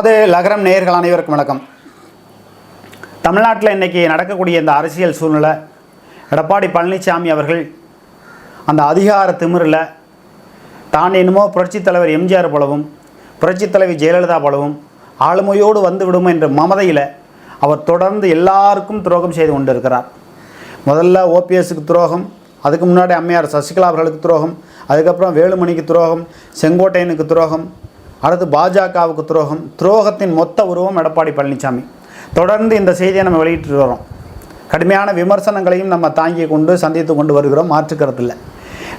அது லகரம் நேயர்கள் அனைவருக்கும் வணக்கம். தமிழ்நாட்டில் இன்னைக்கு நடக்கக்கூடிய இந்த அரசியல் சூழ்நிலை எடப்பாடி பழனிசாமி அவர்கள் அந்த அதிகார திமிரில் தான் என்னமோ புரட்சித் தலைவர் எம்ஜிஆர் போலவும் புரட்சித் தலைவி ஜெயலலிதா போலவும் ஆளுமையோடு வந்து விடும் என்ற மமதையில் அவர் தொடர்ந்து எல்லாருக்கும் துரோகம் செய்து கொண்டிருக்கிறார். முதல்ல ஓபிஎஸ்க்கு துரோகம் அதுக்கு முன்னாடி அம்மையார் சசிகலா அவர்களுக்கு துரோகம் அதுக்கப்புறம் வேலுமணிக்கு துரோகம் செங்கோட்டையனுக்கு துரோகம் அடுத்து பாஜகவுக்கு துரோகம். துரோகத்தின் மொத்த உருவம் எடப்பாடி பழனிசாமி தொடர்ந்து இந்த செய்தியை நம்ம வெளியிட்டு வரோம் கடுமையான விமர்சனங்களையும் நம்ம தாங்கி கொண்டு சந்தித்து கொண்டு வருகிறோம். மாற்றுக்கிறதில்ல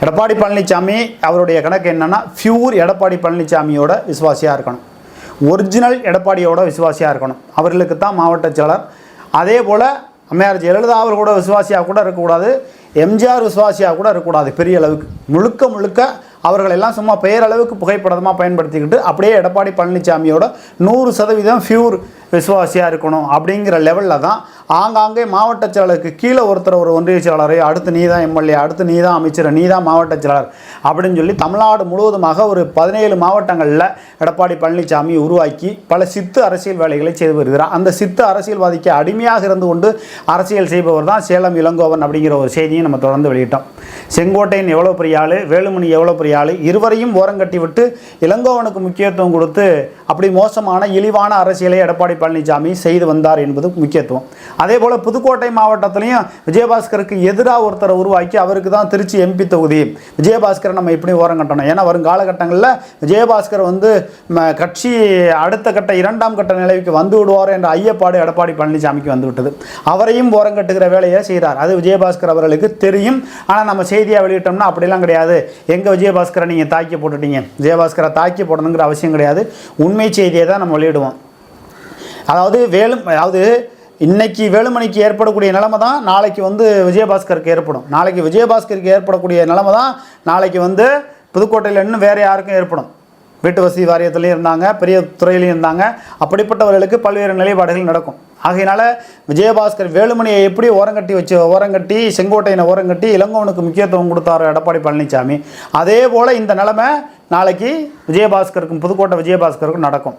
எடப்பாடி பழனிசாமி அவருடைய கணக்கு என்னென்னா ஃபியூர் எடப்பாடி பழனிசாமியோட விசுவாசியாக இருக்கணும். ஒரிஜினல் எடப்பாடியோட விசுவாசியாக இருக்கணும். அவர்களுக்கு தான் மாவட்ட செயலர். அதே போல் அம்மையார் ஜெயலலிதா அவர் கூட விசுவாசியாக கூட இருக்கக்கூடாது. எம்ஜிஆர் விசுவாசியாக கூட இருக்கக்கூடாது. பெரிய அளவுக்கு. முழுக்க முழுக்க அவர்கள் எல்லாம் சும்மா பெயரளவுக்கு புகைப்படமாக பயன்படுத்திக்கிட்டு அப்படியே எடப்பாடி பழனிசாமியோட நூறு சதவீதம் ஃபியூர் விசுவாசியாக இருக்கணும் அப்படிங்கிற லெவலில் தான் ஆங்காங்கே மாவட்ட செயலருக்கு கீழே ஒருத்தர் ஒரு ஒன்றிய செயலாளரை அடுத்து நீ தான் எம்எல்ஏ அடுத்து நீ தான் அமைச்சர் நீ தான் மாவட்ட செயலாளர் அப்படின்னு சொல்லி தமிழ்நாடு முழுவதுமாக ஒரு பதினேழு மாவட்டங்களில் எடப்பாடி பழனிசாமி உருவாக்கி பல சித்து அரசியல் வேலைகளை செய்து வருகிறார். அந்த சித்து அரசியல்வாதிக்கு அடிமையாக இருந்து கொண்டு அரசியல் செய்பவர் தான் சேலம் இளங்கோவன் அப்படிங்கிற ஒரு செய்தியை நம்ம தொடர்ந்து வெளியிட்டோம். செங்கோட்டையன் எவ்வளோ பெரிய ஆள் வேலுமணி எவ்வளோ பெரிய ஆள் இருவரையும் ஓரங்கட்டி விட்டு இளங்கோவனுக்கு முக்கியத்துவம் கொடுத்து அப்படி மோசமான இழிவான அரசியலை எடப்பாடி பழனிசாமி செய்து வந்தார் என்பது முக்கியத்துவம். அதே போல் புதுக்கோட்டை மாவட்டத்திலையும் விஜயபாஸ்கருக்கு எதிராக ஒருத்தரை உருவாக்கி அவருக்கு தான் திருச்சி எம்பி தொகுதி. விஜயபாஸ்கரை நம்ம இப்படி ஓரங்கட்டணும் ஏன்னா வரும் காலகட்டங்களில் விஜயபாஸ்கர் வந்து ம, கட்சி அடுத்த கட்ட இரண்டாம் கட்ட நிலைக்கு வந்து விடுவார் என்ற ஐயப்பாடு எடப்பாடி பழனிசாமிக்கு வந்து விட்டது. அவரையும் ஓரங்கட்டுகிற வேலையை செய்கிறார் அது விஜயபாஸ்கர் அவர்களுக்கு தெரியும். ஆனால் நம்ம செய்தியாக வெளியிட்டோம்னா அப்படிலாம் கிடையாது. எங்கள் விஜயபாஸ்கரை நீங்கள் தாக்கி போட்டுட்டீங்க? விஜயபாஸ்கரை தாக்கி போடணுங்கிற அவசியம் கிடையாது. உண்மை செய்தியை தான் நம்ம வெளியிடுவோம். அதாவது வேலும் அதாவது இன்னைக்கு வேலுமணிக்கு ஏற்படக்கூடிய நிலைமை தான் நாளைக்கு வந்து விஜயபாஸ்கருக்கு ஏற்படும். நாளைக்கு விஜயபாஸ்கருக்கு ஏற்படக்கூடிய நிலைமை தான் நாளைக்கு வந்து புதுக்கோட்டையில் இன்னும் வேறு யாருக்கும் ஏற்படும். வீட்டு வசதி வாரியத்துலேயும் இருந்தாங்க பெரிய துறையிலையும் இருந்தாங்க. அப்படிப்பட்டவர்களுக்கு பல்வேறு நிலைப்பாடுகள் நடக்கும். ஆகையினால விஜயபாஸ்கர் வேலுமணியை எப்படி ஓரங்கட்டி வச்சு ஓரங்கட்டி செங்கோட்டையனை ஓரங்கட்டி இளங்கோவனுக்கு முக்கியத்துவம் கொடுத்தாரு எடப்பாடி பழனிசாமி அதே போல் இந்த நிலமை நாளைக்கு விஜயபாஸ்கருக்கும் புதுக்கோட்டை விஜயபாஸ்கருக்கும் நடக்கும்.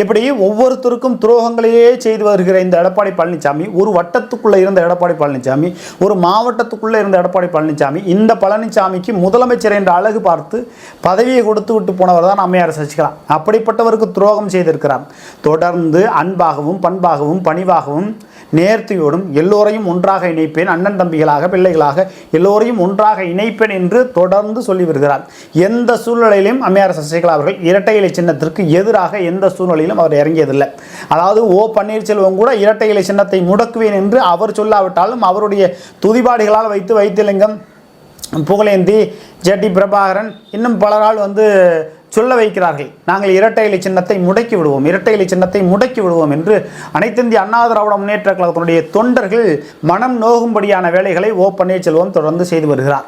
இப்படி ஒவ்வொருத்தருக்கும் துரோகங்களையே செய்து வருகிற இந்த எடப்பாடி பழனிசாமி ஒரு வட்டத்துக்குள்ளே இருந்த எடப்பாடி பழனிசாமி ஒரு மாவட்டத்துக்குள்ளே இருந்த எடப்பாடி பழனிசாமி இந்த பழனிசாமிக்கு முதலமைச்சர் என்ற அழகு பார்த்து பதவியை கொடுத்து விட்டு போனவர் தான் அம்மையார் சசிகலா. அப்படிப்பட்டவருக்கு துரோகம் செய்திருக்கிறார். தொடர்ந்து அன்பாகவும் பண்பாகவும் பணிவாகவும் நேர்த்தியோடும் எல்லோரையும் ஒன்றாக இணைப்பேன். அண்ணன் தம்பிகளாக பிள்ளைகளாக எல்லோரையும் ஒன்றாக இணைப்பேன் என்று தொடர்ந்து சொல்லி வருகிறார். எந்த சூழ்நிலையிலும் அம்மையார் சசிகலா அவர்கள் இரட்டை இலை சின்னத்திற்கு எதிராக எந்த சூழ்நிலையிலும் அவர் இறங்கியதில்லை. அதாவது ஓ பன்னீர்செல்வம் கூட இரட்டை இலை சின்னத்தை முடக்குவேன் என்று அவர் சொல்லாவிட்டாலும் அவருடைய துதிபாடிகளால் வைத்து வைத்திலிங்கம் புகழேந்தி ஜெட்டி பிரபாகரன் இன்னும் பலரால் வந்து சொல்ல வைக்கிறார்கள். நாங்கள் இரட்டை இலை சின்னத்தை முடக்கி விடுவோம். இரட்டை இலை சின்னத்தை முடக்கி விடுவோம் என்று அனைத்திந்திய அண்ணா திராவிட முன்னேற்ற கழகத்தினுடைய தொண்டர்கள் மனம் நோகும்படியான வேலைகளை ஓ பன்னீர்செல்வம் தொடர்ந்து செய்து வருகிறார்.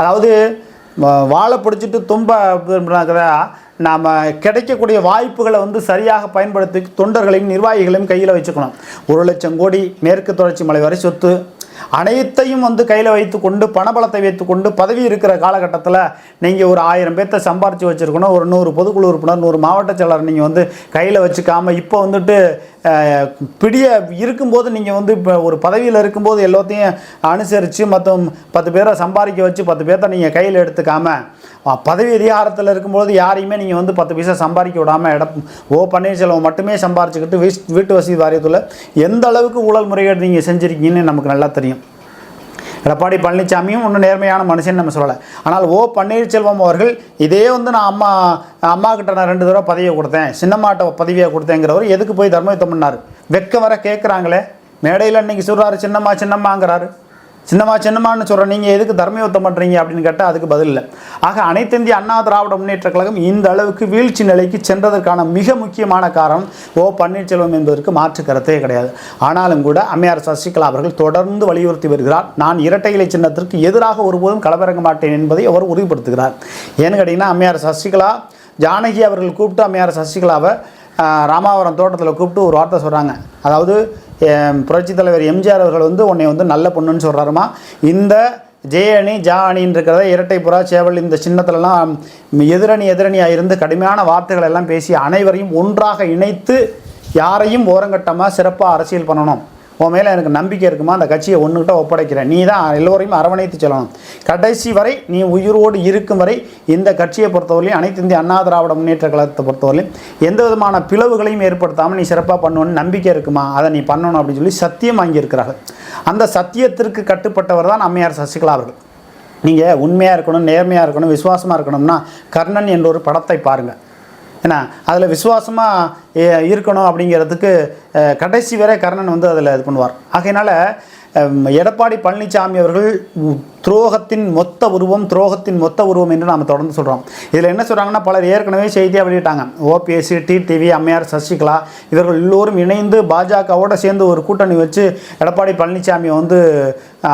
அதாவது வாழை பிடிச்சிட்டு தும்ப நாம் கிடைக்கக்கூடிய வாய்ப்புகளை வந்து சரியாக பயன்படுத்தி தொண்டர்களையும் நிர்வாகிகளையும் கையில் வச்சுக்கணும். ஒரு லட்சம் கோடி மேற்கு தொடர்ச்சி மலை வரை சொத்து அனைத்தையும் வந்து கையில் வைத்துக்கொண்டு பணபலத்தை வைத்துக்கொண்டு பதவி இருக்கிற காலகட்டத்தில் நீங்கள் ஒரு ஆயிரம் பேர்த்த சம்பாரித்து வச்சுருக்கணும். ஒரு நூறு பொதுக்குழு உறுப்பினர் நூறு மாவட்ட செயலர் நீங்கள் வந்து கையில் வச்சுக்காமல் இப்போ வந்துட்டு பிடிய இருக்கும்போது நீங்கள் வந்து இப்போ ஒரு பதவியில் இருக்கும்போது எல்லாத்தையும் அனுசரித்து மற்ற பத்து பேரை சம்பாதிக்க வச்சு பத்து பேர்த்த நீங்கள் கையில் எடுத்துக்காமல் பதவி அதிகாரத்தில் இருக்கும்போது யாரையுமே நீங்கள் வந்து பத்து பைசா சம்பாதிக்க விடாமல் இடம் ஓ பன்னீர்செல்வம் மட்டுமே சம்பாரிச்சுக்கிட்டு வீட்டு வசதி வாரியத்தில் எந்த அளவுக்கு ஊழல் முறைகேடு நீங்கள் செஞ்சுருக்கீங்கன்னு நமக்கு நல்லா தெரியும். எடப்பாடி பழனிசாமியும் ஒன்றும் நேர்மையான மனுஷன் நம்ம சொல்லலை. ஆனால் ஓ பன்னீர்செல்வம் அவர்கள் இதே வந்து நான் அம்மா அம்மா கிட்ட நான் ரெண்டு தடவை பதவியை கொடுத்தேன். சின்னம்மாட்ட பதவியை கொடுத்தேங்கிறவர் எதுக்கு போய் தர்மயுத்தம் பண்ணார்? வெக்க வர கேட்குறாங்களே மேடையில் இன்னைக்கு சொல்கிறாரு சின்னம்மா சின்னம்மாங்கிறாரு. சின்னம்மா சின்னம்மான்னு சொல்கிறேன் நீங்கள் எதுக்கு தர்மயுத்தம் பண்ணுறீங்க அப்படின்னு கேட்டால் அதுக்கு பதில் இல்லை. ஆக அனைத்திந்திய அண்ணா திராவிட முன்னேற்ற கழகம் இந்த அளவுக்கு வீழ்ச்சி நிலைக்கு சென்றதற்கான மிக முக்கியமான காரணம் ஓ பன்னீர்செல்வம் என்பதற்கு மாற்று கருத்தே கிடையாது. ஆனாலும் கூட அம்மையார் சசிகலா அவர்கள் தொடர்ந்து வலியுறுத்தி வருகிறார். நான் இரட்டை இலை சின்னத்திற்கு எதிராக ஒருபோதும் களமிறங்க மாட்டேன் என்பதை அவர் உறுதிப்படுத்துகிறார். ஏன்னு கேட்டிங்கன்னா அம்மையார் சசிகலா ஜானகி அவர்கள் கூப்பிட்டு அம்மையார் சசிகலாவை ராமாவரம் தோட்டத்தில் கூப்பிட்டு ஒரு வார்த்தை சொல்கிறாங்க அதாவது புரட்சித் தலைவர் எம்ஜிஆர் அவர்கள் வந்து உன்னை வந்து நல்ல பொண்ணுன்னு சொல்கிறாருமா இந்த ஜே அணி ஜா அணின்னு இருக்கிறத இரட்டை புறா சேவல் இந்த சின்னத்துலலாம் எதிரணி எதிரணியாக இருந்து கடுமையான வார்த்தைகள் எல்லாம் பேசி அனைவரையும் ஒன்றாக இணைத்து யாரையும் ஓரங்கட்டமாக சிறப்பாக அரசியல் பண்ணணும். உன் மேலே எனக்கு நம்பிக்கை இருக்குமா? அந்த கட்சியை ஒன்றுகிட்ட ஒப்படைக்கிறேன். நீ தான் எல்லோரையும் அரவணைத்து செல்லணும். கடைசி வரை நீ உயிரோடு இருக்கும் வரை இந்த கட்சியை பொறுத்தவரையும் அனைத்து இந்திய அண்ணா திராவிட முன்னேற்ற கழகத்தை பொறுத்தவரையும் எந்த விதமான பிளவுகளையும் ஏற்படுத்தாமல் நீ சிறப்பாக பண்ணுவோன்னு நம்பிக்கை இருக்குமா? அதை நீ பண்ணணும் அப்படின்னு சொல்லி சத்தியம் வாங்கியிருக்கிறார்கள். அந்த சத்தியத்திற்கு கட்டுப்பட்டவர் தான் அம்மையார் சசிகலா அவர்கள். நீங்கள் உண்மையாக இருக்கணும் நேர்மையாக இருக்கணும் விசுவாசமாக இருக்கணும்னா கர்ணன் என்ற ஒரு படத்தை பாருங்கள் ஏன்னா அதில் விசுவாசமாக இருக்கணும் அப்படிங்கிறதுக்கு கடைசி வரை கர்ணன் வந்து அதில் இது பண்ணுவார். ஆகையினால எடப்பாடி பழனிசாமி அவர்கள் துரோகத்தின் மொத்த உருவம் துரோகத்தின் மொத்த உருவம் என்று நாம் தொடர்ந்து சொல்கிறோம் இதில் என்ன சொல்கிறாங்கன்னா பலர் ஏற்கனவே செய்தியாக வெளியிட்டாங்க. ஓபிஎஸ்சி டிடிவி அம்மையார் சசிகலா இவர்கள் எல்லோரும் இணைந்து பாஜகவோடு சேர்ந்து ஒரு கூட்டணி வச்சு எடப்பாடி பழனிசாமியை வந்து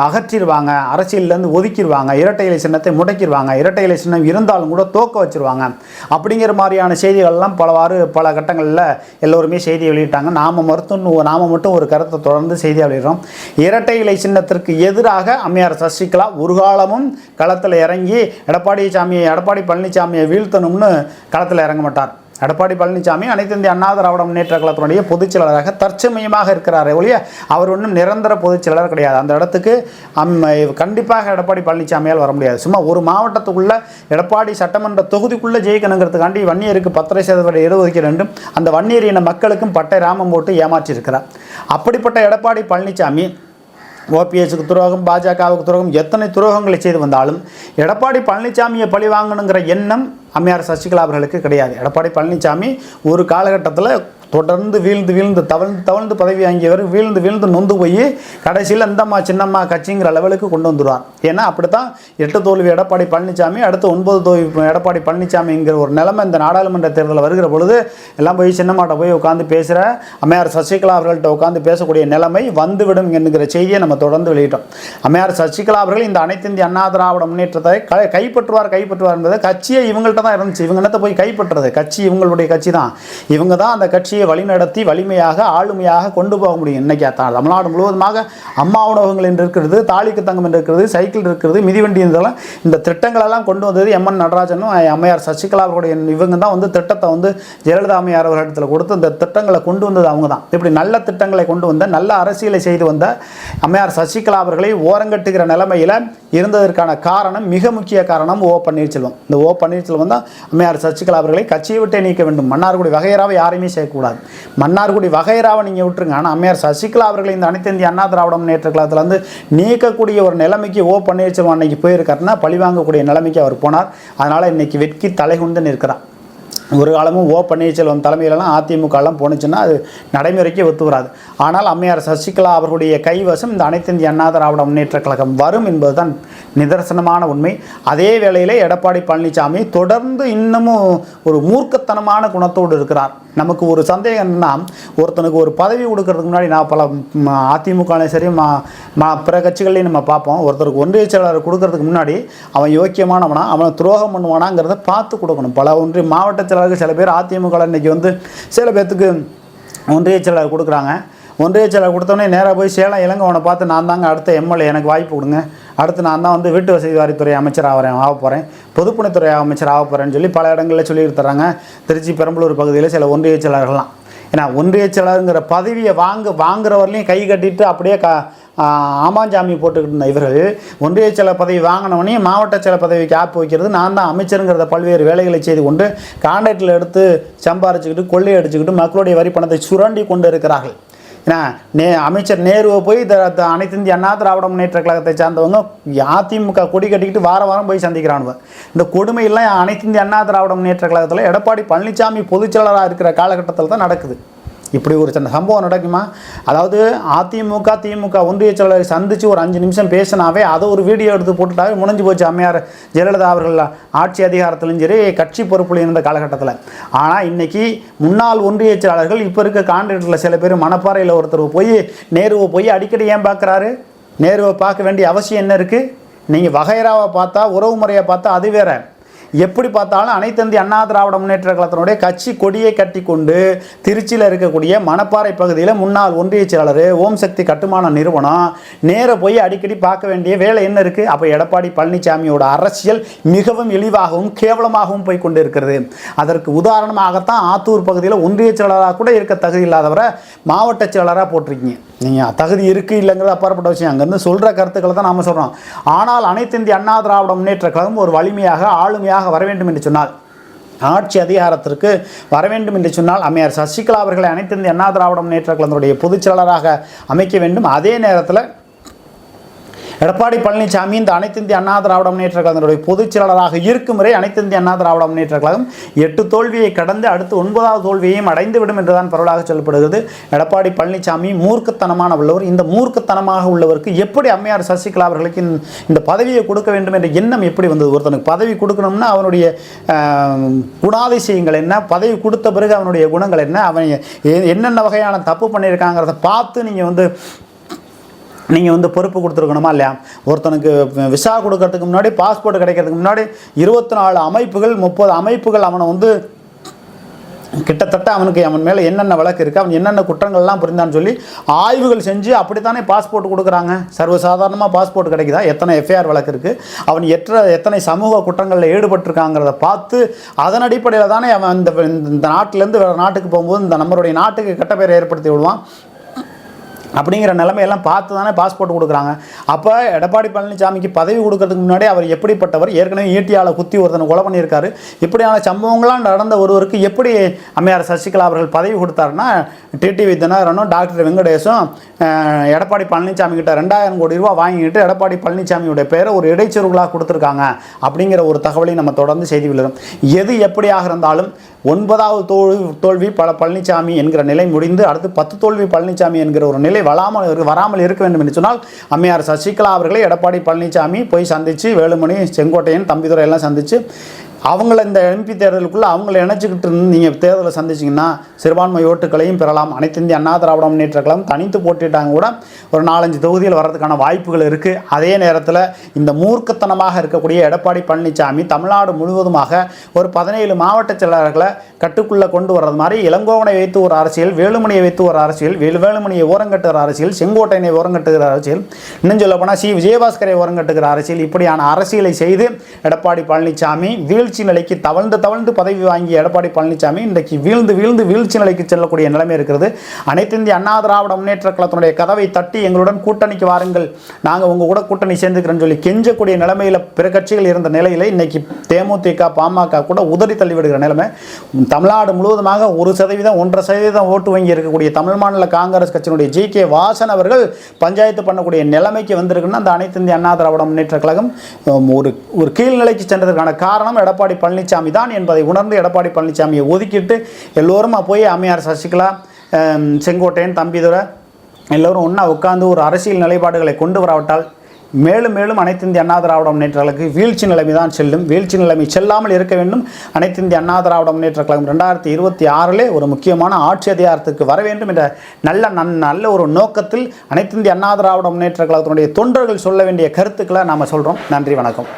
அகற்றிடுவாங்க அரசியலேருந்து ஒதுக்கிடுவாங்க இரட்டை இலை சின்னத்தை முடக்கிடுவாங்க இரட்டை இலை சின்னம் இருந்தாலும் கூட தோக்க வச்சிருவாங்க. அப்படிங்கிற மாதிரியான செய்திகள்லாம் பலவாறு பல கட்டங்களில் எல்லோருமே செய்தி வெளியிட்டாங்க. நாம மருத்துவம் நாம மட்டும் ஒரு கருத்தை தொடர்ந்து செய்தியாக வெளியிடுறோம். இரட்டை இலை சின்னத்திற்கு எதிராக அம்மையார் சசிகலா ஒரு காலமும் களத்தில் இறங்கி எடப்பாடி சாமியை எடப்பாடி பழனிசாமியை வீழ்த்தணும்னு களத்தில் இறங்க மாட்டார். எடப்பாடி பழனிசாமி அனைத்து இந்திய அண்ணா திராவிட முன்னேற்ற கழகத்தினுடைய பொதுச்செயலாளராக தற்சமயமாக இருக்கிறாரே ஒழிய அவர் ஒன்றும் நிரந்தர பொதுச்செயலாளர் கிடையாது. அந்த இடத்துக்கு அம் கண்டிப்பாக எடப்பாடி பழனிசாமியால் வர முடியாது. சும்மா ஒரு மாவட்டத்துக்குள்ள எடப்பாடி சட்டமன்ற தொகுதிக்குள்ளே ஜெயிக்கணுங்கிறதுக்காண்டி வன்னியருக்கு பத்தரை சதவீத இடஒதுக்கீடு என்றும் அந்த வன்னியர் இன மக்களுக்கும் பட்டை ராமம் போட்டு ஏமாற்றியிருக்கிறார். அப்படிப்பட்ட எடப்பாடி பழனிசாமி ஓபிஎஸ்க்கு துரோகம் பாஜகவுக்கு துரோகம் எத்தனை துரோகங்களை செய்து வந்தாலும் எடப்பாடி பழனிசாமியை பழி வாங்கணுங்கிற எண்ணம் அம்மையார் சசிகலா அவர்களுக்கு கிடையாது. எடப்பாடி பழனிசாமி ஒரு காலகட்டத்தில் தொடர்ந்து வீழ்ந்து வீழ்ந்து தவழ்ந்து தவழ்ந்து பதவி வாங்கியவர் வீழ்ந்து வீழ்ந்து நொந்து போய் கடைசியில் இந்தம்மா சின்னம்மா கட்சிங்கிற லெவலுக்கு கொண்டு வந்துடுவார் ஏன்னா அப்படி தான் எட்டு தோல்வி எடப்பாடி பழனிசாமி அடுத்து ஒன்பது தோல்வி எடப்பாடி பழனிசாமிங்கிற ஒரு நிலைமை இந்த நாடாளுமன்ற தேர்தலில் வருகிற பொழுது எல்லாம் போய் சின்னம்மாட்ட போய் உட்காந்து பேசுகிற அம்மையார் சசிகலா அவர்கள்ட்ட உட்காந்து பேசக்கூடிய நிலைமை வந்துவிடும் என்கிற செய்தியை நம்ம தொடர்ந்து வெளியிட்டோம். அம்மையார் சசிகலா அவர்கள் இந்த அனைத்து இந்திய அண்ணா திராவிட முன்னேற்றத்தை க கைப்பற்றுவார் கைப்பற்றுவார் என்பது கட்சியை இவங்கள்ட்ட தான் இருந்துச்சு. இவங்க என்னத்தை போய் கைப்பற்றுறது? கட்சி இவங்களுடைய கட்சி தான். இவங்க தான் அந்த கட்சி கட்சியை வழிநடத்தி வலிமையாக ஆளுமையாக கொண்டு போக முடியும். இன்னைக்கு தமிழ்நாடு முழுவதுமாக அம்மா உணவகங்கள் என்று இருக்கிறது தாலிக்கு தங்கம் என்று இருக்கிறது சைக்கிள் இருக்கிறது மிதிவண்டி இதெல்லாம் இந்த திட்டங்களெல்லாம் கொண்டு வந்தது எம்என் நடராஜனும் அம்மையார் சசிகலா அவர்களுடைய இவங்க தான் வந்து திட்டத்தை வந்து ஜெயலலிதா அம்மையார் அவர்களிடத்தில் கொடுத்து இந்த திட்டங்களை கொண்டு வந்தது அவங்க தான். இப்படி நல்ல திட்டங்களை கொண்டு வந்த நல்ல அரசியலை செய்து வந்த அம்மையார் சசிகலா அவர்களை ஓரங்கட்டுகிற நிலைமையில் இருந்ததற்கான காரணம் மிக முக்கிய காரணம் ஓ பன்னீர்செல்வம். இந்த ஓ பன்னீர்செல்வம் தான் அம்மையார் சசிகலா அவர்களை கட்சியை விட்டே நீக்க வேண்டும். மன்னார்குடி வகையராவை யாரையுமே கூடாது மன்னார்குடி வகைராவை நீங்கள் விட்டுருங்க. ஆனால் அம்மையார் சசிகலா அவர்களை இந்த அனைத்து இந்திய அண்ணா திராவிட முன்னேற்ற கழகத்தில் வந்து நீக்கக்கூடிய ஒரு நிலைமைக்கு ஓ பன்னீர்செல்வம் அன்னைக்கு போயிருக்காருன்னா பழிவாங்கக்கூடிய நிலைமைக்கு அவர் போனார். அதனால் இன்றைக்கி வெட்கி தலைகுண்டு நிற்கிறார். ஒரு காலமும் ஓ பன்னீர்செல்வம் தலைமையிலலாம் அதிமுகலாம் போணுச்சுன்னா அது நடைமுறைக்கு ஒத்து வராது. ஆனால் அம்மையார் சசிகலா அவர்களுடைய கைவசம் இந்த அனைத்து இந்திய அண்ணா திராவிட முன்னேற்ற கழகம் வரும் என்பதுதான் நிதர்சனமான உண்மை. அதே வேளையில் எடப்பாடி பழனிசாமி தொடர்ந்து இன்னமும் ஒரு மூர்க்கத்தனமான குணத்தோடு இருக்கிறார். நமக்கு ஒரு சந்தேகம் என்னென்னா ஒருத்தனுக்கு ஒரு பதவி கொடுக்கறதுக்கு முன்னாடி நான் பல அதிமுகலையும் சரி மா மா பிற கட்சிகள்லையும் நம்ம பார்ப்போம். ஒருத்தருக்கு ஒன்றிய செயலாளர் கொடுக்கறதுக்கு முன்னாடி அவன் யோக்கியமானவனா அவனை துரோகம் பண்ணுவானாங்கிறத பார்த்து கொடுக்கணும். பல ஒன்றிய மாவட்ட செயலாளர்கள் சில பேர் அதிமுக இன்றைக்கி வந்து சில பேர்த்துக்கு ஒன்றிய செயலாளர் கொடுக்குறாங்க. ஒன்றிய செயலாளர் கொடுத்தோடனே நேராக போய் சேலம் இளங்கவனை பார்த்து நான் தாங்க அடுத்த எம்எல்ஏ எனக்கு வாய்ப்பு கொடுங்க. அடுத்து நான் தான் வந்து வீட்டு வசதி வாரித்துறை அமைச்சர் ஆகிறேன் ஆக போகிறேன் பொதுப்பணித்துறை அமைச்சர் ஆக போகிறேன்னு சொல்லி பல இடங்களில் சொல்லி தர்றாங்க. திருச்சி பெரம்பலூர் பகுதியில் சில ஒன்றிய செயலாளர்கள்லாம். ஏன்னா ஒன்றிய செயலாளருங்கிற பதவியை வாங்க வாங்குறவர்களையும் கை கட்டிட்டு அப்படியே க ஆமாஞ்சாமி போட்டுக்கிட்டு இருந்த இவர்கள் ஒன்றிய செயல பதவி வாங்கினவனே மாவட்ட செயல பதவிக்கு ஆப்பு வைக்கிறது நான் தான் அமைச்சருங்கிறத பல்வேறு வேலைகளை செய்து கொண்டு கான்ட்ராக்டில் எடுத்து சம்பாரிச்சுக்கிட்டு கொள்ளையடிச்சுக்கிட்டு மக்களுடைய வரி பணத்தை சுரண்டி கொண்டு இருக்கிறார்கள் ஏன்னா நே அமைச்சர் நேருவை போய் இந்த அனைத்து இந்திய அண்ணா திராவிட முன்னேற்ற கழகத்தை சார்ந்தவங்க அதிமுக கொடி கட்டிக்கிட்டு வார வாரம் போய் சந்திக்கிறானுவ. இந்த கொடுமையெல்லாம் அனைத்து இந்திய அண்ணா திராவிட முன்னேற்ற கழகத்தில் எடப்பாடி பழனிசாமி பொதுச்செயலராக இருக்கிற காலகட்டத்தில் தான் நடக்குது. இப்படி ஒரு சின்ன சம்பவம் நடக்குமா? அதாவது அதிமுக திமுக ஒன்றிய செயலாளர் சந்தித்து ஒரு அஞ்சு நிமிஷம் பேசினாவே அதை ஒரு வீடியோ எடுத்து போட்டுட்டாவே முடிஞ்சு போச்சு அம்மையார் ஜெயலலிதா அவர்கள் ஆட்சி அதிகாரத்திலும் சரி கட்சி பொறுப்பில் இருந்த காலகட்டத்தில். ஆனால் இன்றைக்கி முன்னாள் ஒன்றிய செயலாளர்கள் இப்போ இருக்க கான்ட்ராக்டில் சில பேர் மணப்பாறையில் ஒருத்தர் போய் நேருவை போய் அடிக்கடி ஏன் பார்க்குறாரு நேருவை பார்க்க வேண்டிய அவசியம் என்ன இருக்குது நீங்கள் வகைராவை பார்த்தா உறவு முறையை பார்த்தா அது வேறு. எப்படி பார்த்தாலும் அனைத்திந்திய அண்ணா திராவிட முன்னேற்ற கழகத்தினுடைய கட்சி கொடியை கட்டி கொண்டு திருச்சியில் இருக்கக்கூடிய மணப்பாறை பகுதியில் முன்னாள் ஒன்றிய செயலாளர் ஓம் சக்தி கட்டுமான நிறுவனம் நேர போய் அடிக்கடி பார்க்க வேண்டிய வேலை என்ன இருக்குது அப்போ எடப்பாடி பழனிசாமியோட அரசியல் மிகவும் இழிவாகவும் கேவலமாகவும் போய் கொண்டு இருக்கிறது அதற்கு உதாரணமாகத்தான் ஆத்தூர் பகுதியில் ஒன்றிய செயலாளராக கூட இருக்க தகுதி இல்லாதவரை மாவட்ட செயலாளராக போட்டிருக்கீங்க. நீங்கள் தகுதி இருக்குது இல்லைங்கிறது அப்பாற்பட்ட விஷயம். அங்கேருந்து சொல்கிற கருத்துக்களை தான் நாம் சொல்கிறோம் ஆனால் அனைத்து இந்திய அண்ணா திராவிட முன்னேற்ற கழகம் ஒரு வலிமையாக ஆளுமையாக வர வேண்டும் என்று சொன்னால் ஆட்சி அதிகாரத்திற்கு வர வேண்டும் என்று சொன்னால் அம்மையார் சசிகலா அவர்களை அனைத்து அண்ணா திராவிட முன்னேற்ற கழகத்தினுடைய பொதுச் செயலாளராக அமைக்க வேண்டும். அதே நேரத்தில் எடப்பாடி பழனிசாமி இந்த அனைத்து இந்திய அண்ணா திராவிட முன்னேற்ற கழகத்தினுடைய பொதுச் செயலாளராக இருக்கும் வரை அனைத்து இந்திய அண்ணா திராவிட முன்னேற்ற கழகம் எட்டு தோல்வியை கடந்து அடுத்து ஒன்பதாவது தோல்வியையும் அடைந்துவிடும் என்றுதான் பரவலாக சொல்லப்படுகிறது. எடப்பாடி பழனிசாமி மூர்க்கத்தனமான உள்ளவர். இந்த மூர்க்கத்தனமாக உள்ளவருக்கு எப்படி அம்மையார் சசிகலா அவர்களுக்கு இந்த- பதவியை கொடுக்க வேண்டும் என்ற எண்ணம் எப்படி வந்தது? ஒருத்தனுக்கு பதவி கொடுக்கணும்னா அவனுடைய குணாதிசயங்கள் என்ன? பதவி கொடுத்த பிறகு அவனுடைய குணங்கள் என்ன? அவன் எ- என்னென்ன வகையான தப்பு பண்ணியிருக்காங்கிறத பார்த்து நீங்கள் வந்து நீங்கள் வந்து பொறுப்பு கொடுத்துருக்கணுமா இல்லையா? ஒருத்தனுக்கு விசா கொடுக்கறதுக்கு முன்னாடி பாஸ்போர்ட் கிடைக்கிறதுக்கு முன்னாடி இருபத்தி நாலு அமைப்புகள் முப்பது அமைப்புகள் அவனை வந்து கிட்டத்தட்ட அவனுக்கு அவன் மேலே என்னென்ன வழக்கு இருக்குது அவன் என்னென்ன குற்றங்கள்லாம் புரிந்தான்னு சொல்லி ஆய்வுகள் செஞ்சு அப்படித்தானே பாஸ்போர்ட் கொடுக்குறாங்க? சர்வசாதாரணமாக பாஸ்போர்ட் கிடைக்குதா? எத்தனை எஃப்ஐஆர் வழக்கு இருக்குது அவன் எற்ற எத்தனை சமூக குற்றங்களில் ஈடுபட்டிருக்காங்கிறத பார்த்து அதன் அடிப்படையில் தானே அவன் இந்த இந்த நாட்டிலேருந்து வேறு நாட்டுக்கு போகும்போது இந்த நம்மளுடைய நாட்டுக்கு கெட்ட பேரை ஏற்படுத்தி விடுவான். அப்படிங்கிற நிலைமையெல்லாம் பார்த்து தானே பாஸ்போர்ட் கொடுக்குறாங்க. அப்போ எடப்பாடி பழனிசாமிக்கு பதவி கொடுக்கறதுக்கு முன்னாடி அவர் எப்படிப்பட்டவர்? ஏற்கனவே ஈட்டியால் குத்தி ஒருத்தனை கொலை பண்ணியிருக்காரு. இப்படியான சம்பவங்களாம் நடந்த ஒருவருக்கு எப்படி அம்மையார் சசிகலா அவர்கள் பதவி கொடுத்தாருன்னா டிடிவி தினகரனும் டாக்டர் வெங்கடேஷும் எடப்பாடி பழனிசாமி கிட்ட ரெண்டாயிரம் கோடி ரூபா வாங்கிட்டு எடப்பாடி பழனிசாமியுடைய பேரை ஒரு இடைச்சொருகளாக கொடுத்துருக்காங்க அப்படிங்கிற ஒரு தகவலை நம்ம தொடர்ந்து செய்தி விழுறோம். எது எப்படியாக இருந்தாலும் ஒன்பதாவது தோல்வி தோல்வி பல பழனிசாமி என்கிற நிலை முடிந்து அடுத்து பத்து தோல்வி பழனிசாமி என்கிற ஒரு நிலை வராமல் வராமல் இருக்க வேண்டும் என்று சொன்னால் அம்மையார் சசிகலா அவர்களை எடப்பாடி பழனிசாமி போய் சந்தித்து வேலுமணி செங்கோட்டையன் தம்பிதுரை எல்லாம் சந்தித்து அவங்கள இந்த எம்பி தேர்தலுக்குள்ளே அவங்கள இணைச்சிக்கிட்டு இருந்து நீங்கள் தேர்தலை சந்திச்சிங்கன்னா சிறுபான்மை ஓட்டுகளையும் பெறலாம். அனைத்து இந்திய அண்ணா திராவிட முன்னேற்ற கழகம் தனித்து போட்டிட்டாங்க கூட ஒரு நாலஞ்சு தொகுதியில் வர்றதுக்கான வாய்ப்புகள் இருக்குது அதே நேரத்தில் இந்த மூர்க்கத்தனமாக இருக்கக்கூடிய எடப்பாடி பழனிசாமி தமிழ்நாடு முழுவதுமாக ஒரு பதினேழு மாவட்ட செயலாளர்களை கட்டுக்குள்ளே கொண்டு வர்றது மாதிரி இளங்கோவனை வைத்து ஒரு அரசியல் வேலுமணியை வைத்து ஒரு அரசியல் வேலு வேலுமணியை ஓரங்கட்டுகிற அரசியல் செங்கோட்டையனை ஓரங்கட்டுகிற அரசியல் இன்னும் சொல்ல போனால் சி. விஜயபாஸ்கரை ஓரங்கட்டுகிற அரசியல் இப்படியான அரசியலை செய்து எடப்பாடி பழனிசாமி வீழ்ச்சி நிலைக்கு தவழ்ந்து தவழ்ந்து பதவி வாங்கிய எடப்பாடி பழனிசாமி இன்றைக்கு வீழ்ந்து வீழ்ந்து வீழ்ச்சி நிலைக்கு செல்லக்கூடிய நிலைமை இருக்கிறது. அனைத்து இந்திய அண்ணா திராவிட முன்னேற்ற கழகத்தினுடைய கதவை தட்டி எங்களுடன் கூட்டணிக்கு வாருங்கள். நாங்கள் உங்கள் கூட கூட்டணி சேர்ந்துக்கிறேன்னு சொல்லி கெஞ்சக்கூடிய நிலைமையில் பிற கட்சிகள் இருந்த நிலையில் இன்றைக்கி தேமுதிக பாமக கூட உதறி தள்ளிவிடுகிற நிலைமை. தமிழ்நாடு முழுவதுமாக ஒரு சதவீதம் ஒன்றரை சதவீதம் ஓட்டு வங்கி இருக்கக்கூடிய தமிழ் மாநில காங்கிரஸ் கட்சியினுடைய ஜி கே வாசன் அவர்கள் பஞ்சாயத்து பண்ணக்கூடிய நிலைமைக்கு வந்திருக்குன்னா அந்த அனைத்து இந்திய அண்ணா திராவிட முன்னேற்ற கழகம் ஒரு ஒரு கீழ்நிலைக்கு சென்றதற்கான காரணம் எடப்பாடி பழனிசாமி தான் என்பதை உணர்ந்து எடப்பாடி பழனிசாமியை ஒதுக்கிட்டு எல்லோருமா போய் அம்மையார் சசிகலா செங்கோட்டையன் தம்பிதுரை எல்லோரும் ஒன்றா உட்கார்ந்து ஒரு அரசியல் நிலைப்பாடுகளை கொண்டு வராவிட்டால் மேலும் மேலும் அனைத்து இந்திய அண்ணா திராவிட முன்னேற்றங்களுக்கு வீழ்ச்சி நிலைமை தான் செல்லும். வீழ்ச்சி நிலைமை செல்லாமல் இருக்க வேண்டும். அனைத்து இந்திய அண்ணா திராவிட முன்னேற்ற கழகம் ரெண்டாயிரத்தி இருபத்தி ஆறிலே ஒரு முக்கியமான ஆட்சி அதிகாரத்துக்கு வர வேண்டும் என்ற நல்ல நன் நல்ல ஒரு நோக்கத்தில் அனைத்து இந்திய அண்ணா திராவிட முன்னேற்ற கழகத்தினுடைய தொண்டர்கள் சொல்ல வேண்டிய கருத்துக்களை நாம் சொல்கிறோம் நன்றி வணக்கம்.